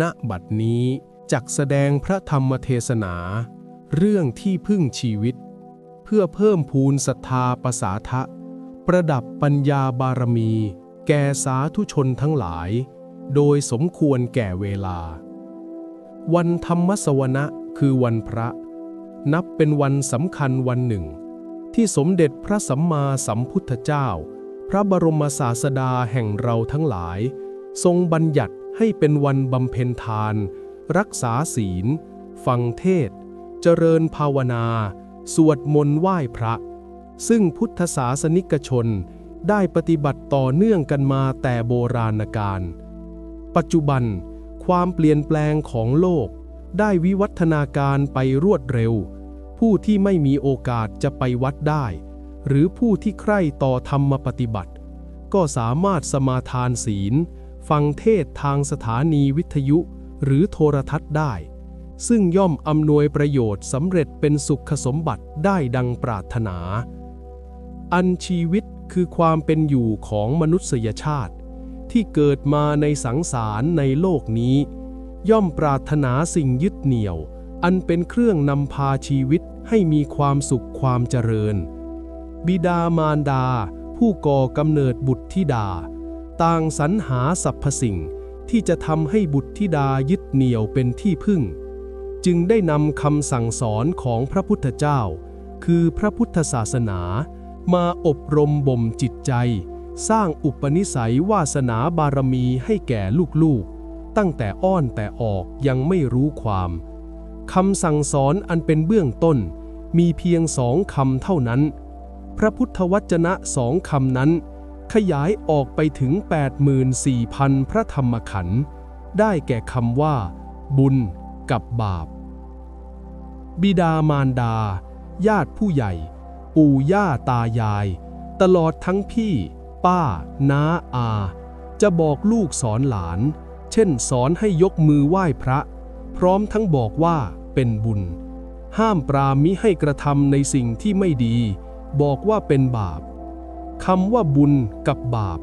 ณบัดนี้จักแสดงพระธรรมเทศนา เรื่องที่พึ่งชีวิต เพื่อเพิ่มพูนศรัทธาประสาทะ ประดับปัญญาบารมี แก่สาธุชนทั้งหลาย โดยสมควรแก่เวลา วันธรรมสวนะคือวันพระ นับเป็นวันสำคัญวันหนึ่ง ที่สมเด็จพระสัมมาสัมพุทธเจ้า พระบรมศาสดาแห่งเราทั้งหลาย ทรงบัญญัติ ให้เป็นวันบำเพ็ญทาน รักษาศีล ฟังเทศ เจริญภาวนา สวดมนต์ไหว้พระ ซึ่งพุทธศาสนิกชนได้ปฏิบัติต่อเนื่องกันมาแต่โบราณกาล ปัจจุบัน ความเปลี่ยนแปลงของโลก ได้วิวัฒนาการไปรวดเร็ว ผู้ที่ไม่มีโอกาสจะไปวัดได้ หรือผู้ที่ใคร่ต่อธรรมปฏิบัติ ก็สามารถสมาทานศีล ฟังเทศทางสถานีวิทยุหรือโทรทัศน์ได้ ซึ่งย่อมอำนวยประโยชน์สำเร็จเป็นสุขสมบัติได้ดังปรารถนา อันชีวิตคือความเป็นอยู่ของมนุษยชาติ ที่เกิดมาในสังสารในโลกนี้ ย่อมปรารถนาสิ่งยึดเหนี่ยว อันเป็นเครื่องนำพาชีวิตให้มีความสุขความเจริญ บิดามารดา ผู้ก่อกำเนิดบุตรธิดา ต่างสรรหาสรรพสิ่งที่จะทำให้บุตรธิดายึดเหนี่ยวเป็นที่พึ่ง จึงได้นำคำสั่งสอนของพระพุทธเจ้า คือพระพุทธศาสนา มาอบรมบ่มจิตใจ สร้างอุปนิสัยวาสนาบารมีให้แก่ลูกๆ ตั้งแต่อ้อนแต่ออกยังไม่รู้ความคำสั่งสอนอันเป็นเบื้องต้น มีเพียงสองคำเท่านั้น พระพุทธวจนะสองคำนั้น ขยายออกไปถึง 84,000 พระธรรมขันธ์ได้แก่คำว่า บุญกับบาป บิดามารดา ญาติผู้ใหญ่ ปู่ย่าตายาย ตลอดทั้งพี่ ป้า น้า อา จะบอกลูกสอนหลาน เช่นสอนให้ยกมือไหว้พระ พร้อมทั้งบอกว่าเป็นบุญ ห้ามปรามมิให้กระทำในสิ่งที่ไม่ดี บอกว่าเป็นบาป คำว่าบุญกับบาป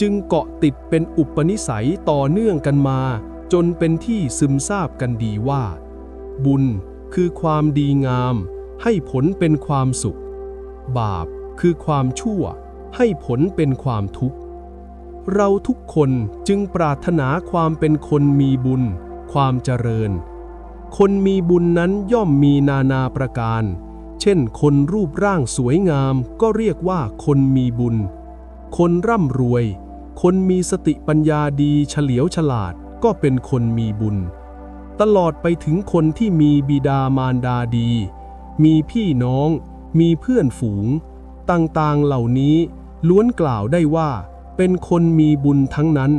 จึงเกาะติดเป็นอุปนิสัยต่อเนื่องกันมา จนเป็นที่ซึมซาบกันดีว่า บุญคือความดีงาม ให้ผลเป็นความสุข บาปคือความชั่ว ให้ผลเป็นความทุกข์ เราทุกคนจึงปรารถนาความเป็นคนมีบุญ ความเจริญ คนมีบุญนั้นย่อมมีนานาประการ เช่น คนรูปร่างสวยงามก็เรียกว่าคนมีบุญ คนร่ำรวย คนมีสติปัญญาดีเฉลียวฉลาดก็เป็นคนมีบุญ ตลอดไปถึงคนที่มีบิดามารดาดี มีพี่น้อง มีเพื่อนฝูง ต่างๆเหล่านี้ล้วนกล่าวได้ว่า เป็นคนมีบุญทั้งนั้น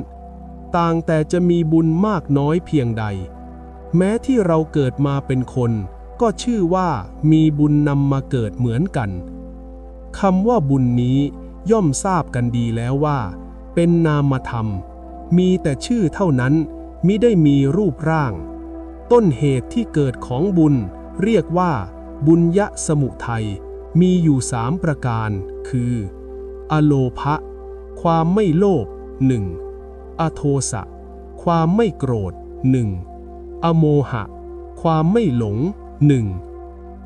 ต่างแต่จะมีบุญมากน้อยเพียงใด แม้ที่เราเกิดมาเป็นคน ก็ชื่อว่ามีบุญนำมาเกิดเหมือนกันคำว่าบุญนี้ย่อมทราบกันดีแล้วว่า เป็นนามธรรม มีแต่ชื่อเท่านั้นมิได้มีรูปร่าง ต้นเหตุที่เกิดของบุญ เรียกว่า บุญยะสมุทัยมีอยู่สามประการ คือ อโลภะความไม่โลภหนึ่งอโทสะ ความไม่โกรธหนึ่งอโมหะ ความไม่หลง หนึ่ง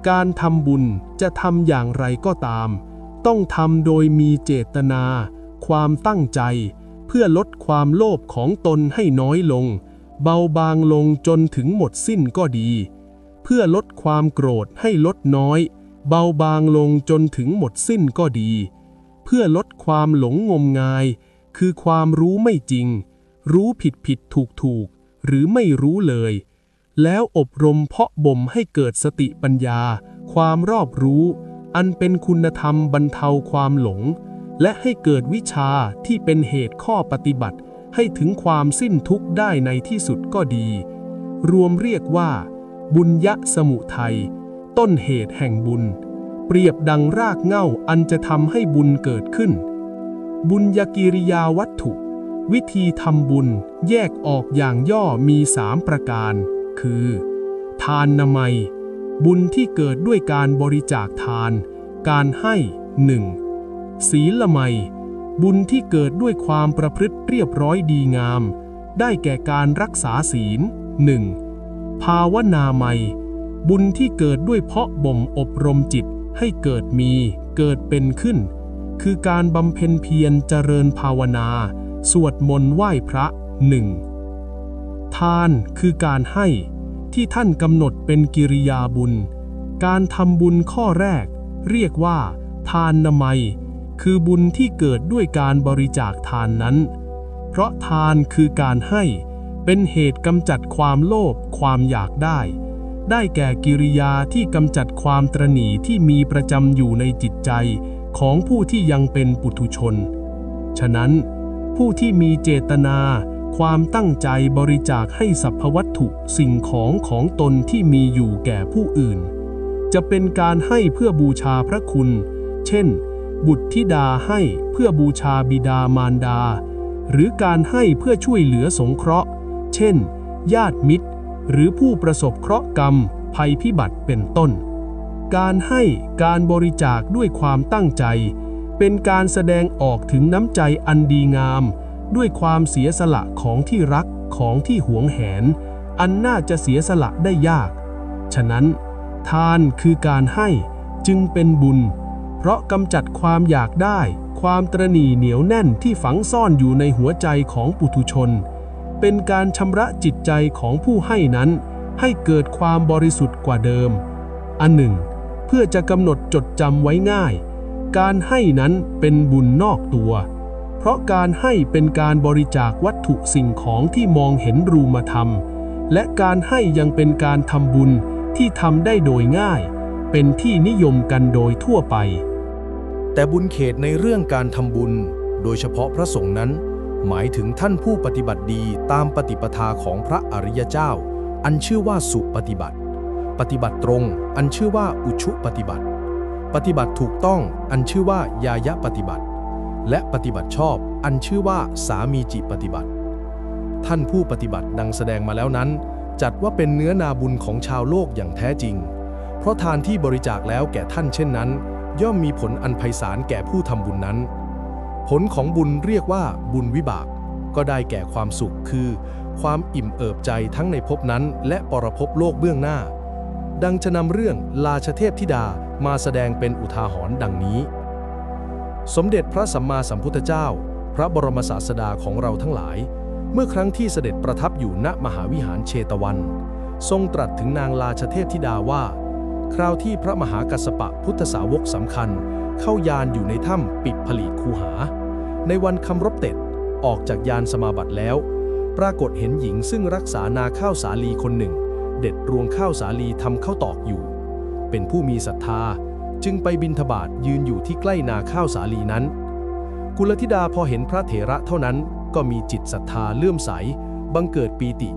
การทำบุญจะทำอย่างไรก็ตาม ต้องทำโดยมีเจตนา ความตั้งใจ เพื่อลดความโลภของตนให้น้อยลง เบาบางลงจนถึงหมดสิ้นก็ดี เพื่อลดความโกรธให้ลดน้อย เบาบางลงจนถึงหมดสิ้นก็ดี เพื่อลดความหลงงมงาย คือความรู้ไม่จริง รู้ผิดผิดถูกถูกหรือไม่รู้เลย แล้วอบรมเพาะบ่มให้เกิดสติปัญญา ความรอบรู้ อันเป็นคุณธรรมบรรเทาความหลง และให้เกิดวิชาที่เป็นเหตุข้อปฏิบัติ ให้ถึงความสิ้นทุกข์ได้ในที่สุดก็ดี รวมเรียกว่า บุญยะสมุทัยต้นเหตุแห่งบุญ เปรียบดังรากเหง้าอันจะทำให้บุญเกิดขึ้น บุญญกิริยาวัตถุ วิธีทำบุญแยกออกอย่างย่อมีสามประการ คือ ทานนามัย บุญที่เกิดด้วยการบริจาคทาน การให้หนึ่งศีลไมยบุญที่เกิดด้วยความประพฤติเรียบร้อยดีงาม ได้แก่การรักษาศีล 1. ภาวนาไมยบุญที่เกิดด้วยเพาะบ่มอบรมจิตให้เกิดมี เกิดเป็นขึ้น คือการบำเพ็ญเพียรเจริญภาวนา สวดมนต์ไหว้พระหนึ่ง ทานคือการให้ที่ท่านกำหนดเป็นกิริยาบุญ การทำบุญข้อแรก เรียกว่า ทานนามัย คือบุญที่เกิดด้วยการบริจาคทานนั้น เพราะทานคือการให้ เป็นเหตุกำจัดความโลภความอยากได้ ได้แก่กิริยาที่กำจัดความตรณีที่มีประจำอยู่ในจิตใจของผู้ที่ยังเป็นปุถุชน ฉะนั้น ผู้ที่มีเจตนา ความตั้งใจบริจาคให้สรรพวัตถุสิ่งของของตนที่มีอยู่แก่ผู้อื่น จะเป็นการให้เพื่อบูชาพระคุณ เช่น บุตรธิดาให้เพื่อบูชาบิดามารดา หรือการให้เพื่อช่วยเหลือสงเคราะห์ เช่น ญาติมิตร หรือผู้ประสบเคราะห์กรรม ภัยพิบัติเป็นต้น การให้การบริจาคด้วยความตั้งใจ เป็นการแสดงออกถึงน้ำใจอันดีงาม ด้วยความเสียสละของที่รักของที่หวงแหน อันน่าจะเสียสละได้ยาก ฉะนั้น ทานคือการให้จึงเป็นบุญ เพราะกำจัดความอยากได้ ความตรณีเหนียวแน่นที่ฝังซ่อนอยู่ในหัวใจของปุถุชน เป็นการชำระจิตใจของผู้ให้นั้น ให้เกิดความบริสุทธิ์กว่าเดิม อันหนึ่ง เพื่อจะกำหนดจดจำไว้ง่าย การให้นั้นเป็นบุญนอกตัว ราะการให้เป็นการบริจาควัตถุสิ่งของที่มองเห็นรูมาทำและการให้ยังเป็นการทำบุญที่ทำได้โดยง่าย เป็นที่นิยมกันโดยทั่วไป แต่บุญเขตในเรื่องการทำบุญ โดยเฉพาะพระสงฆ์นั้น หมายถึงท่านผู้ปฏิบัติดีตามปฏิปทาของพระอริยเจ้า อันชื่อว่าสุปฏิบัติ ปฏิบัติตรง อันชื่อว่าอุชุปฏิบัติ ปฏิบัติถูกต้องอันชื่อว่ายายะปฏิบัติ และปฏิบัติชอบ อันชื่อว่าสามีจิปฏิบัติ ท่านผู้ปฏิบัติดังแสดงมาแล้วนั้น จัดว่าเป็นเนื้อนาบุญของชาวโลกอย่างแท้จริง เพราะทานที่บริจาคแล้วแก่ท่านเช่นนั้น ย่อมมีผลอันไพศาลแก่ผู้ทำบุญนั้น ผลของบุญเรียกว่าบุญวิบาก ก็ได้แก่ความสุขคือ ความอิ่มเอิบใจทั้งในภพนั้น และปรภพโลกเบื้องหน้า ดังจะนำเรื่องราชเทพธิดามาแสดงเป็นอุทาหรณ์ดังนี้ สมเด็จพระสัมมาสัมพุทธเจ้า พระบรมศาสดาของเราทั้งหลาย เมื่อครั้งที่เสด็จประทับอยู่ณมหาวิหารเชตวัน ทรงตรัสถึงนางราชเทพธิดาว่า คราวที่พระมหากัสสปะพุทธสาวกสำคัญ เข้ายานอยู่ในถ้ำปิดผลีคูหา ในวันคำรบเต็ดออกจากยานสมาบัติแล้ว ปรากฏเห็นหญิงซึ่งรักษานาข้าวสาลีคนหนึ่ง เด็ดรวงข้าวสาลีทำข้าวตอกอยู่ เป็นผู้มีศรัทธา จึงไปบินทบาทยืนอยู่ที่ใกล้นาข้าวสาลีนั้น กุลธิดาพอเห็นพระเถระเท่านั้นก็มีจิตศรัทธาเลื่อมใส บังเกิดปีติ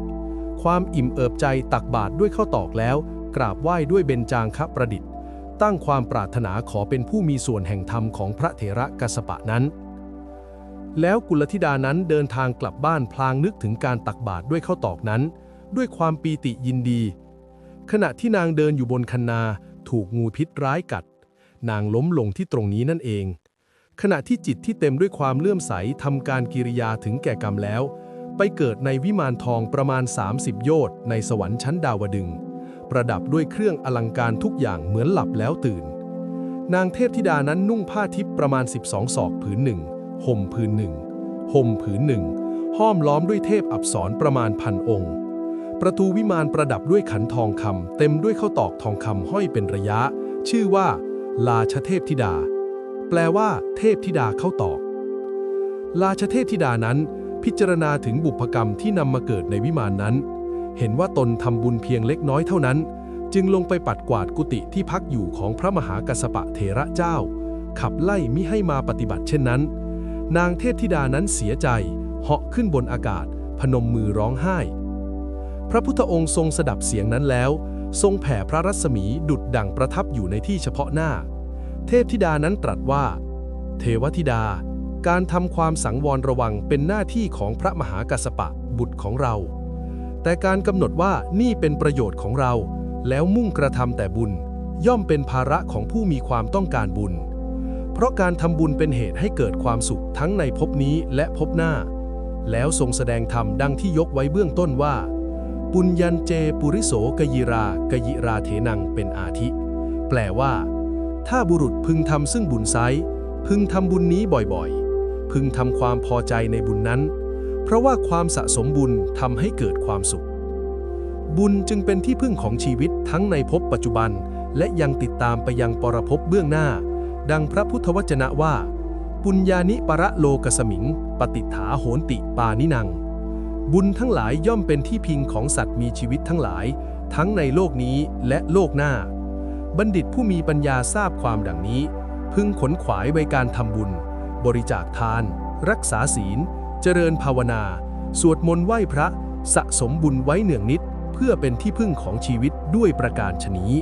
ความอิ่มเอิบใจตักบาตรด้วยข้าวตอกแล้ว กราบไหว้ด้วยเบญจางคประดิษฐ์ ตั้งความปรารถนาขอเป็นผู้มีส่วนแห่งธรรมของพระเถระกัสปะนั้น แล้วกุลธิดานั้นเดินทางกลับบ้านพลางนึกถึงการตักบาตรด้วยข้าวตอกนั้น ด้วยความปีติยินดี ขณะที่นางเดินอยู่บนคันนาถูกงูพิษร้ายกัด นางล้มลงที่ตรงนี้นั่นเอง ขณะที่จิตที่เต็มด้วยความเลื่อมใสทำการกิริยาถึงแก่กรรมแล้ว ไปเกิดในวิมานทองประมาณ 30 โยชน์ในสวรรค์ชั้นดาวดึง ประดับด้วยเครื่องอลังการทุกอย่างเหมือนหลับแล้วตื่น นางเทพธิดานั้นนุ่งผ้าทิพย์ประมาณ 12 ศอกผืนหนึ่งห่มผืนหนึ่งห่มผืนหนึ่งห้อมล้อมด้วยเทพอับสรประมาณพันองค์ประตูวิมานประดับด้วยขันทองคำเต็มด้วยข้าวตอกทองคำห้อยเป็นระยะ ชื่อว่า ลาชเทพธิดา แปลว่า เทพธิดาเข้าตอกราชเทพธิดานั้น พิจารณาถึงบุพกรรมที่นำมาเกิดในวิมานนั้น เห็นว่าตนทำบุญเพียงเล็กน้อยเท่านั้น จึงลงไปปัดกวาดกุฏิที่พักอยู่ของพระมหากัสสปะเถระเจ้า ขับไล่มิให้มาปฏิบัติเช่นนั้น นางเทพธิดานั้นเสียใจ เหาะขึ้นบนอากาศ พนมมือร้องไห้ พระพุทธองค์ทรงสดับเสียงนั้นแล้ว ทรงแผ่พระรัศมีดุดดั่งประทับอยู่ในที่เฉพาะหน้า เทพธิดานั้นตรัสว่า เทวธิดา การทำความสังวรระวังเป็นหน้าที่ของพระมหากัสสปะบุตรของเรา แต่การกำหนดว่านี่เป็นประโยชน์ของเรา แล้วมุ่งกระทำแต่บุญ ย่อมเป็นภาระของผู้มีความต้องการบุญ เพราะการทำบุญเป็นเหตุให้เกิดความสุขทั้งในภพนี้และภพหน้า แล้วทรงแสดงธรรมดังที่ยกไว้เบื้องต้นว่า ปุญญันเจปุริโสกยิรากยิราเถนังเป็นอาทิ แปลว่า ถ้าบุรุษพึงทำซึ่งบุญไซพึงทำบุญนี้บ่อยๆ พึงทำความพอใจในบุญนั้น เพราะว่าความสะสมบุญทำให้เกิดความสุข บุญจึงเป็นที่พึ่งของชีวิตทั้งในภพปัจจุบัน และยังติดตามไปยังปรภพเบื้องหน้า ดังพระพุทธวจนะว่า ปุญญานิประโลกสมิง ปฏิฐาโหนติปานินัง บุญทั้งหลายย่อมเป็นที่พิงของสัตว์มีชีวิตทั้งหลาย ทั้งในโลกนี้และโลกหน้า บัณฑิตผู้มีปัญญาทราบความดังนี้ พึงขนขวายไว้การทำบุญ บริจาคทาน รักษาศีล เจริญภาวนา สวดมนต์ไหว้พระ สะสมบุญไว้เนืองนิด เพื่อเป็นที่พึ่งของชีวิตด้วยประการชนี้